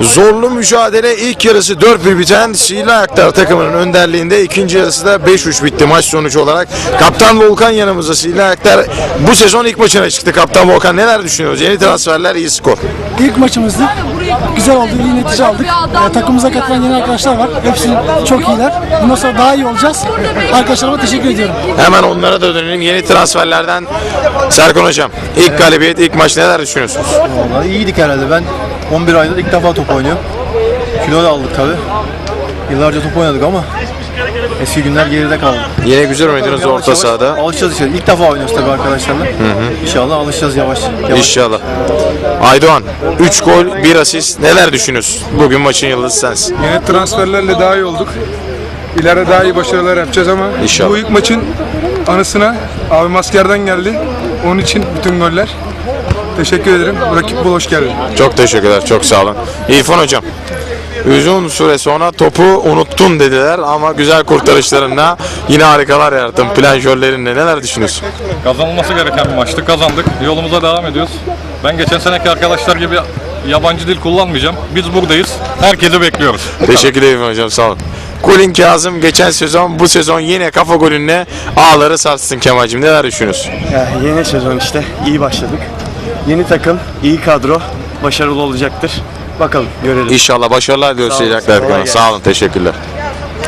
Zorlu mücadele ilk yarısı 4-1 biten Sihirli Ayaklar takımının önderliğinde ikinci yarısı da 5-3 bitti maç sonucu olarak. Kaptan Volkan yanımızda Sihirli Ayaklar bu sezon ilk maçına çıktı. Kaptan Volkan neler düşünüyoruz? Yeni transferler iyi skor. İlk maçımızdı. Güzel oldu, iyi netice aldık. Ee, takımımıza katılan yeni arkadaşlar var. Hepsi çok iyiler. Bundan sonra daha iyi olacağız. Arkadaşlarıma teşekkür ediyorum. Hemen onlara da dönelim. Yeni transferlerden Serkan Hocam. ilk galibiyet, ilk maç neler düşünüyorsunuz? Vallahi iyiydik herhalde. Ben 11 aydır ilk defa top oynuyorum. Kilo da aldık tabi. Yıllarca top oynadık ama eski günler geride kaldı. Yine güzel oynadınız Yavaş orta yavaş sahada. Alışacağız işte. İlk defa oynuyoruz tabi arkadaşlarla. İnşallah alışacağız yavaş. yavaş. İnşallah. Aydoğan 3 gol 1 asist neler düşünüyorsun? Bugün maçın yıldızı sensin. Yeni transferlerle daha iyi olduk. İleride daha iyi başarılar yapacağız ama İnşallah. bu ilk maçın anısına abi maskerden geldi. Onun için bütün goller. Teşekkür ederim. Rakip bol hoş geldin. Çok teşekkürler, çok sağ olun. İrfan hocam. Uzun süre sonra topu unuttun dediler ama güzel kurtarışlarınla yine harikalar yarattın. Planjörlerinle neler düşünüyorsun? Kazanılması gereken bir maçtı. Kazandık. Yolumuza devam ediyoruz. Ben geçen seneki arkadaşlar gibi yabancı dil kullanmayacağım. Biz buradayız. Herkesi bekliyoruz. Teşekkür ederim hocam, sağ olun. Colin Kazım geçen sezon, bu sezon yine kafa golünle ağları sarstın Kemal'cim. Neler düşünüyorsun? Ya, yeni sezon işte iyi başladık. Yeni takım, iyi kadro, başarılı olacaktır. Bakalım görelim. İnşallah başarılar diliyoruz Sağ olun, Sağ olun, teşekkürler.